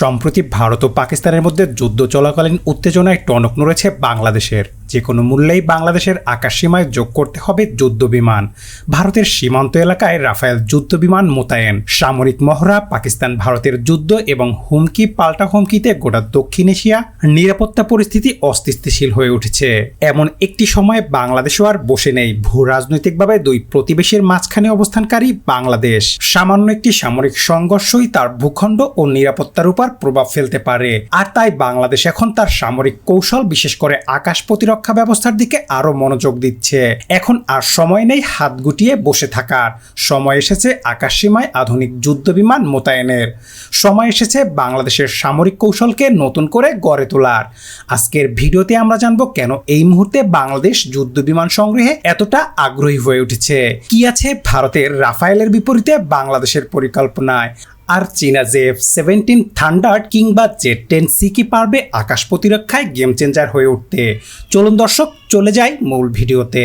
সম্প্রতি ভারত ও পাকিস্তানের মধ্যে যুদ্ধ চলাকালীন উত্তেজনায় টনক নড়েছে বাংলাদেশের। যে কোনো মূল্যেই বাংলাদেশের আকাশসীমায় যোগ করতে হবে যুদ্ধ বিমান। ভারতের সীমান্ত এলাকায় রাফায়েল যুদ্ধ বিমান মোতায়েন। সামরিক মহড়া, পাকিস্তান ভারতের যুদ্ধ এবং হুমকি, পাল্টা হুমকিতে গোটা দক্ষিণ এশিয়া নিরাপত্তা পরিস্থিতি অস্থিতিশীল হয়ে উঠেছে। এমন একটি সময় বাংলাদেশও আর বসে নেই। ভূ রাজনৈতিকভাবে দুই প্রতিবেশীর মাঝখানে অবস্থানকারী বাংলাদেশ। সামান্য একটি সামরিক সংঘর্ষই তার ভূখণ্ড ও নিরাপত্তার উপর প্রভাব ফেলতে পারে। আর তাই বাংলাদেশ এখন তার সামরিক কৌশল, বিশেষ করে আকাশ প্রতিরক্ষা ব্যবস্থার দিকে আরও মনোযোগ দিচ্ছে। এখন আর সময় নেই হাত গুটিয়ে বসে থাকার। সময় এসেছে আকাশসীমায় আধুনিক যুদ্ধ বিমান মোতায়েনের। সময় এসেছে বাংলাদেশের সামরিক কৌশলকে নতুন করে গড়ে তোলার। আজকের ভিডিওতে আমরা জানব কেন এই মুহূর্তে বাংলাদেশ যুদ্ধ বিমান সংগ্রহে এতটা আগ্রহী হয়ে উঠেছে। কি আছে ভারতের রাফায়েলের বিপরীতে বাংলাদেশের পরিকল্পনায়? আর চীনা জেফ সেভেন্টিন থান্ডার্ড কিংবা জেট টেন সি কি পারবে আকাশ প্রতিরক্ষায় গেম চেঞ্জার হয়ে উঠতে। চলুন দর্শক, চলে যায় মূল ভিডিওতে।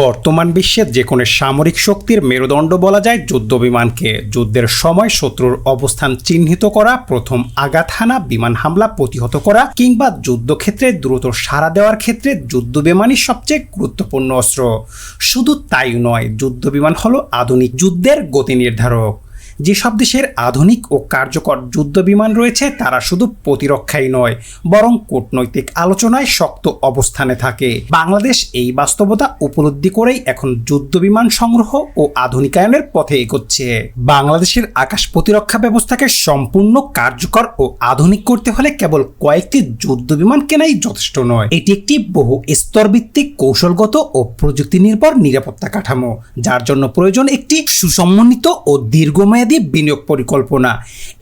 বর্তমান বিশ্বের যে কোনো সামরিক শক্তির মেরুদণ্ড বলা যায় যুদ্ধ বিমানকে যুদ্ধের সময় শত্রুর অবস্থান চিহ্নিত করা, প্রথম আঘাত হানা, বিমান হামলা প্রতিহত করা কিংবা যুদ্ধক্ষেত্রে দ্রুত সাড়া দেওয়ার ক্ষেত্রে যুদ্ধ বিমানই সবচেয়ে গুরুত্বপূর্ণ অস্ত্র। শুধু তাই নয় যুদ্ধ বিমান হলো আধুনিক যুদ্ধের গতি নির্ধারক। যেসব দেশের আধুনিক ও কার্যকর যুদ্ধ বিমান রয়েছে, তারা শুধু প্রতিরক্ষাই নয়, বরং কূটনৈতিক আলোচনায় শক্ত অবস্থানে থাকে। বাংলাদেশ এই বাস্তবতা উপলব্ধি করেই এখন যুদ্ধ বিমান সংগ্রহ ও আধুনিকায়নের পথে এগোচ্ছে। বাংলাদেশের আকাশ প্রতিরক্ষা ব্যবস্থাকে সম্পূর্ণ কার্যকর ও আধুনিক করতে হলে কেবল কয়েকটি যুদ্ধ বিমান কেনাই যথেষ্ট নয়। এটি একটি বহু স্তরভিত্তিক, কৌশলগত ও প্রযুক্তি নির্ভর নিরাপত্তা কাঠামো, যার জন্য প্রয়োজন একটি সুসমন্বিত ও দীর্ঘমেয়াদী দীর্ঘমেয়াদী বিনিয়োগ পরিকল্পনা।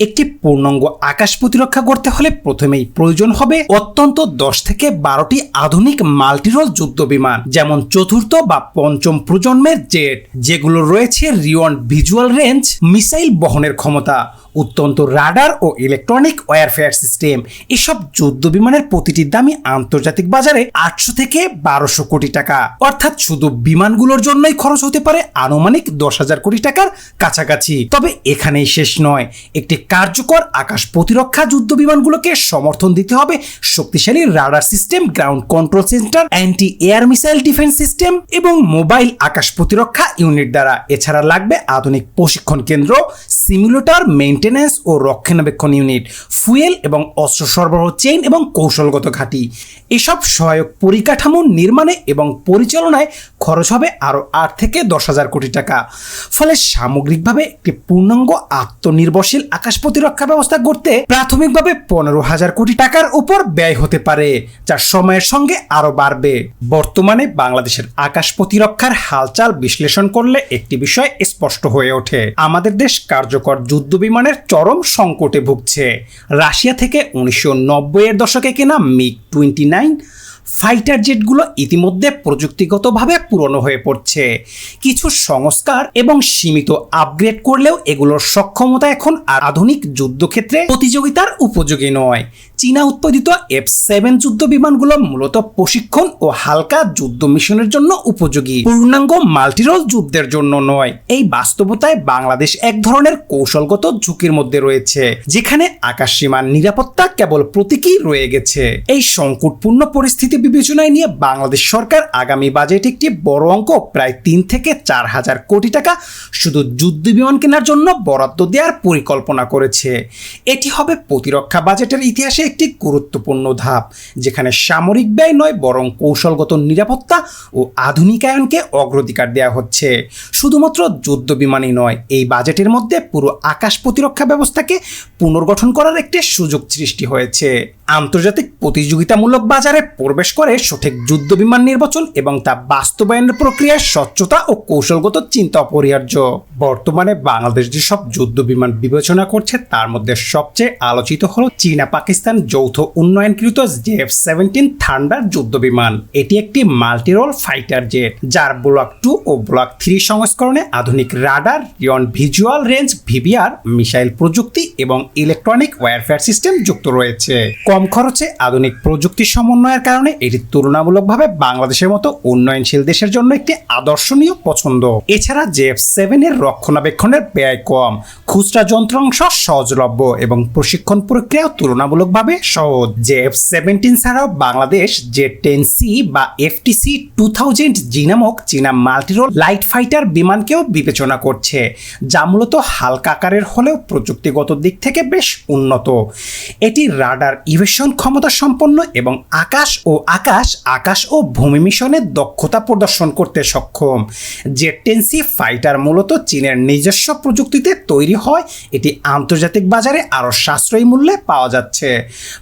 একটি পূর্ণাঙ্গ আকাশ প্রতিরক্ষা করতে হলে প্রথমেই প্রয়োজন হবে অত্যন্ত দশ থেকে বারোটি আধুনিক মাল্টিরোল যুদ্ধ বিমান, যেমন চতুর্থ বা পঞ্চম প্রজন্মের জেট যেগুলো রয়েছে রিওয়ান ভিজুয়াল রেঞ্জ, মিসাইল বহনের ক্ষমতা। অত্যন্ত রাডার ও ইলেকট্রনিক ওয়ারফেয়ার সিস্টেম। এসব যুদ্ধ বিমানের প্রতিটির দামই আন্তর্জাতিক বাজারে আটশো থেকে বারোশো কোটি টাকা। অর্থাৎ শুধু বিমানগুলোর জন্যই খরচ হতে পারে আনুমানিক দশ হাজার কোটি টাকার কাছাকাছি। তবে এখানেই শেষ নয়। একটি কার্যকর আকাশ প্রতিরক্ষা যুদ্ধ বিমানগুলোকে সমর্থন দিতে হবে শক্তিশালী radar system, ground control centre anti air missile defence system এবং মোবাইল আকাশ প্রতিরক্ষা ইউনিট দ্বারা। এছাড়া লাগবে আধুনিক প্রশিক্ষণ কেন্দ্র, সিমুলেটর মেইনটেন্যান্স ও রক্ষণাবেক্ষণ ইউনিট ফুয়েল এবং অস্ত্র সরবরাহ চেইন এবং কৌশলগত ঘাঁটি। এসব সহায়ক পরিকাঠামো নির্মাণে এবং পরিচালনায় খরচ হবে আরও আট থেকে দশ হাজার কোটি টাকা। ফলে সামগ্রিকভাবে একটি পূর্ণাঙ্গ আত্মনির্ভরশীল আকাশ প্রতিরক্ষা ব্যবস্থা গড়তে প্রাথমিকভাবে পনেরো হাজার কোটি টাকার উপর ব্যয় হতে পারে, যা সময়ের সঙ্গে আরও বাড়বে। বর্তমানে বাংলাদেশের আকাশ প্রতিরক্ষার হালচাল বিশ্লেষণ করলে একটি বিষয় স্পষ্ট হয়ে ওঠে। আমাদের দেশ কার্যকর যুদ্ধ বিমানের চরম সংকটে ভুগছে। রাশিয়া থেকে উনিশশো নব্বইয়ের দশকে কেনা মিগ টোয়েন্টি নাইন ফাইটার জেটগুলো ইতিমধ্যে প্রযুক্তিগতভাবে পুরনো হয়ে পড়ছে। কিছু সংস্কার এবং সীমিত আপগ্রেড করলেও এগুলোর সক্ষমতা এখন আর আধুনিক যুদ্ধক্ষেত্রে প্রতিযোগিতার উপযোগী নয়। চীনা উৎপাদিত এফ সেভেন যুদ্ধ বিমানগুলো মূলত প্রশিক্ষণ ও হালকা যুদ্ধ মিশনের জন্য উপযোগী। পূর্ণাঙ্গ মাল্টিরোল যুদ্ধের জন্য নয়। এই বাস্তবতায় বাংলাদেশ এক ধরনের কৌশলগত ঝুঁকির মধ্যে রয়েছে, যেখানে আকাশ সীমার নিরাপত্তা কেবল প্রতীকী রয়ে গেছে। এই সংকটপূর্ণ পরিস্থিতি বিবেচনায় নিয়ে বাংলাদেশ সরকার আগামী বাজেট একটি বড় অঙ্ক, প্রায় তিন থেকে চার হাজার কোটি টাকা শুধু যুদ্ধ বিমান কেনার জন্য বরাদ্দ দেওয়ার পরিকল্পনা করেছে। এটি হবে প্রতিরক্ষা বাজেটের ইতিহাসে একটি গুরুত্বপূর্ণ ধাপ, যেখানে সামরিক ব্যয় নয়, বরং কৌশলগত নিরাপত্তা ও আধুনিকায়নকে অগ্রাধিকার দেওয়া হচ্ছে। শুধুমাত্র যুদ্ধ বিমানই নয়, এই বাজেটের মধ্যে পুরো আকাশ প্রতিরক্ষা ব্যবস্থাকে পুনর্গঠন করার একটি সুযোগ সৃষ্টি হয়েছে। আন্তর্জাতিক প্রতিযোগিতামূলক বাজারে প্রবেশ করে সঠিক যুদ্ধ বিমান নির্বাচন এবং তা বাস্তবায়নের প্রক্রিয়ায় স্বচ্ছতা ও কৌশলগত চিন্তা অপরিহার্য। বর্তমানে বাংলাদেশ যেসব যুদ্ধ বিমান বিবেচনা করছে, তার মধ্যে সবচেয়ে আলোচিত হল চীনা পাকিস্তান যৌথ উন্নয়নকৃত জেএফ সেভেন্টিন থান্ডার যুদ্ধ বিমান। এটি একটি মাল্টিরোল ফাইটার জেট, যার ব্লক টু ও ব্লক থ্রি সংস্করণে আধুনিক রাডার, রিয়ন ভিজুয়াল রেঞ্জ, ভিভিআর, মিসাইল প্রযুক্তি এবং ইলেকট্রনিক ওয়ারফেয়ার সিস্টেম যুক্ত রয়েছে। কম খরচে আধুনিক প্রযুক্তি সমন্বয়ের কারণে এটি তুলনামূলকভাবে বাংলাদেশের মতো উন্নয়নশীল দেশের জন্য একটি আদর্শনীয় পছন্দ। এছাড়া জেএফ সেভেন এর রক্ষণাবেক্ষণের ব্যয় কম, খুচরা যন্ত্রাংশ সহজলভ্য এবং প্রশিক্ষণ প্রক্রিয়াও তুলনামূলকভাবে সহজ। জেএফ সেভেন্টিন ছাড়াও বাংলাদেশ জে টেন সি বা এফটিসি টু থাউজেন্ড জি নামক চীনা মাল্টিরোল লাইট ফাইটার বিমানকেও বিবেচনা করছে, যা মূলত হালকা আকারের হলেও প্রযুক্তিগত দিক থেকে বেশ উন্নত। এটি রাডার ইভেশন ক্ষমতা সম্পন্ন এবং আকাশ ও আকাশ আকাশ ও ভূমি মিশনের দক্ষতা প্রদর্শন করতে সক্ষম। জেট টেনসি ফাইটার মূলত চীনের নিজস্ব প্রযুক্তিতে তৈরি হয়, এটি আন্তর্জাতিক বাজারে আরও সাশ্রয়ী মূল্যে পাওয়া যাচ্ছে।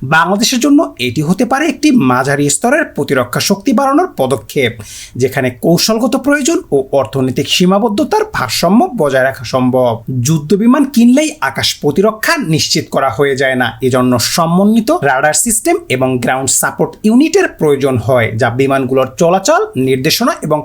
বাংলাদেশের জন্য এটি হতে পারে একটি মাঝারি স্তরের প্রতিরক্ষা শক্তি বাড়ানোর পদক্ষেপ, যেখানে কৌশলগত প্রয়োজন ও অর্থনৈতিক সীমাবদ্ধতার ভারসাম্য বজায় রাখা সম্ভব। যুদ্ধ বিমান কিনলেই আকাশ প্রতিরক্ষা নিশ্চিত করা হয়ে যায় না। এজন্য সমন্বিত রাডার সিস্টেম এবং গ্রাউন্ড সাপোর্ট ইউনিটের প্রয়োজন হয়, যা বিমানগুলোর চলাচল, নির্দেশনা এবং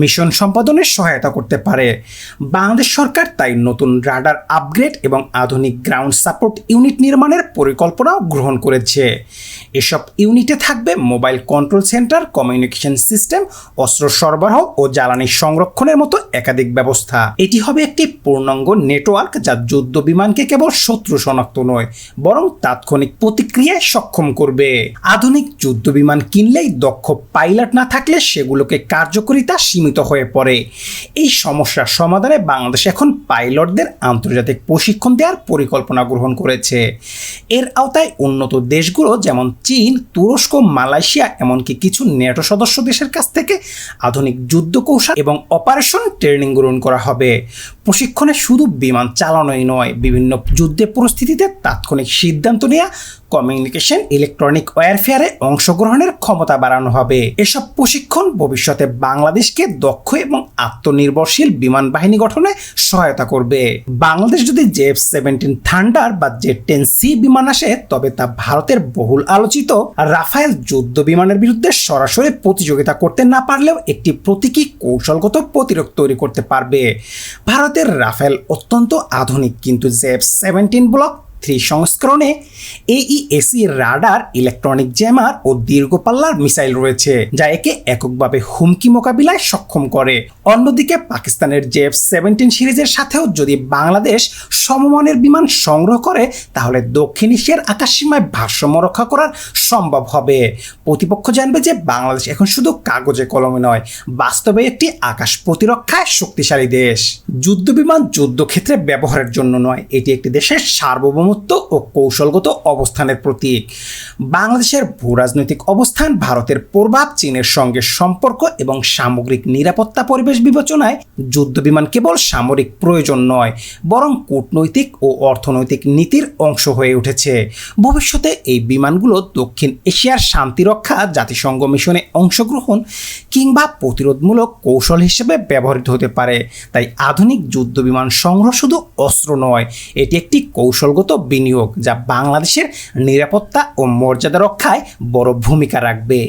মিশন সম্পাদনে সহায়তা করতে পারে। বাংলাদেশ সরকার তাই নতুন রাডার আপগ্রেড এবং আধুনিক গ্রাউন্ড সাপোর্ট ইউনিট নির্মাণের পরিকল্পনাও গ্রহণ করেছে। এসব ইউনিটে থাকবে mobile control centre, communication system, অস্ত্র সরবরাহ ও জ্বালানি সংরক্ষণের মতো একাধিক ব্যবস্থা। এটি হবে একটি পূর্ণাঙ্গ নেটওয়ার্ক যা যুদ্ধ বিমানকে কেবল শত্রু শনাক্ত নয়, বরং তাৎক্ষণিক প্রতিক্রিয়ায় সক্ষম করবে। আধুনিক যুদ্ধ বিমান কিনলেই দক্ষ পাইলট না থাকলে সেগুলোকে কার্যকরিতা সীমিত হয়ে পড়ে। এই সমস্যার সমাধানে বাংলাদেশ এখন পাইলটদের আন্তর্জাতিক প্রশিক্ষণ দেওয়ার পরিকল্পনা গ্রহণ করেছে। এর আওতায় উন্নত দেশগুলো যেমন চীন, তুরস্ক, মালয়েশিয়া এমনকি কিছু নেটো সদস্য দেশের কাছ থেকে আধুনিক যুদ্ধ কৌশল এবং অপারেশন ট্রেনিং গ্রহণ করা হবে। প্রশিক্ষণে শুধু বিমান চালানোই নয়, বিভিন্ন যুদ্ধে পরিস্থিতিতে তাৎক্ষণিক সিদ্ধান্ত নেওয়া কমিউনিকেশন, ইলেকট্রনিক ওয়ারফেয়ারে অংশগ্রহণের ক্ষমতা বাড়ানো হবে। এসব প্রশিক্ষণ ভবিষ্যতে বাংলাদেশকে দক্ষ এবং আত্মনির্ভরশীল বিমান বাহিনী গঠনে সহায়তা করবে। বাংলাদেশ যদি জেফ সেভেন্টিন থান্ডার বা জেট টেন সি বিমান আসে, তবে তা ভারতের বহুল আলোচিত। রাফায়েল যুদ্ধ বিমানের বিরুদ্ধে সরাসরি প্রতিযোগিতা করতে না পারলেও একটি প্রতীকী কৌশলগত প্রতিরোধ তৈরি করতে পারবে। ভারতের রাফেল অত্যন্ত আধুনিক, কিন্তু জেফ সেভেন্টিন ব্লক থ্রি সংস্করণে এইএসি রাডার, ইলেকট্রনিক জ্যামার ও দীর্ঘপাল্লার মিসাইল রয়েছে, যা একে এককভাবে হুমকি মোকাবিলায় সক্ষম করে। অন্যদিকে পাকিস্তানের জেফ সেভেন্টিন সিরিজের সাথেও যদি বাংলাদেশ সমমানের বিমান সংগ্রহ করে, তাহলে দক্ষিণ এশিয়ার আকাশসীমায় ভারসাম্য রক্ষা করার সম্ভব হবে। প্রতিপক্ষ জানবে যে বাংলাদেশ এখন শুধু কাগজে কলমে নয়, বাস্তবে একটি আকাশ প্রতিরক্ষায় শক্তিশালী দেশ। যুদ্ধ বিমান যুদ্ধক্ষেত্রে ব্যবহারের জন্য নয়, এটি একটি দেশের সার্বভৌমত্ব ও কৌশলগত অবস্থানের প্রতীক। বাংলাদেশের ভূরাজনৈতিক অবস্থান, ভারতের প্রভাব, চীনের সঙ্গে সম্পর্ক এবং সামগ্রিক নিরাপত্তা পরিবেশ বিবেচনায় যুদ্ধ বিমান কেবল সামরিক প্রয়োজন নয়, বরং কূটনৈতিক ও অর্থনৈতিক নীতির অংশ হয়ে উঠেছে। ভবিষ্যতে এই বিমানগুলো দক্ষিণ এশিয়ার শান্তিরক্ষা জাতিসংঘ মিশনে অংশগ্রহণ কিংবা প্রতিরোধমূলক কৌশল হিসেবে ব্যবহৃত হতে পারে। তাই আধুনিক যুদ্ধ বিমান সংগ্রহ শুধু অস্ত্র নয়, এটি একটি কৌশলগত বিনিয়োগ যা বাংলাদেশের নিরাপত্তা ও মর্যাদা রক্ষায় বড় ভূমিকা রাখবে।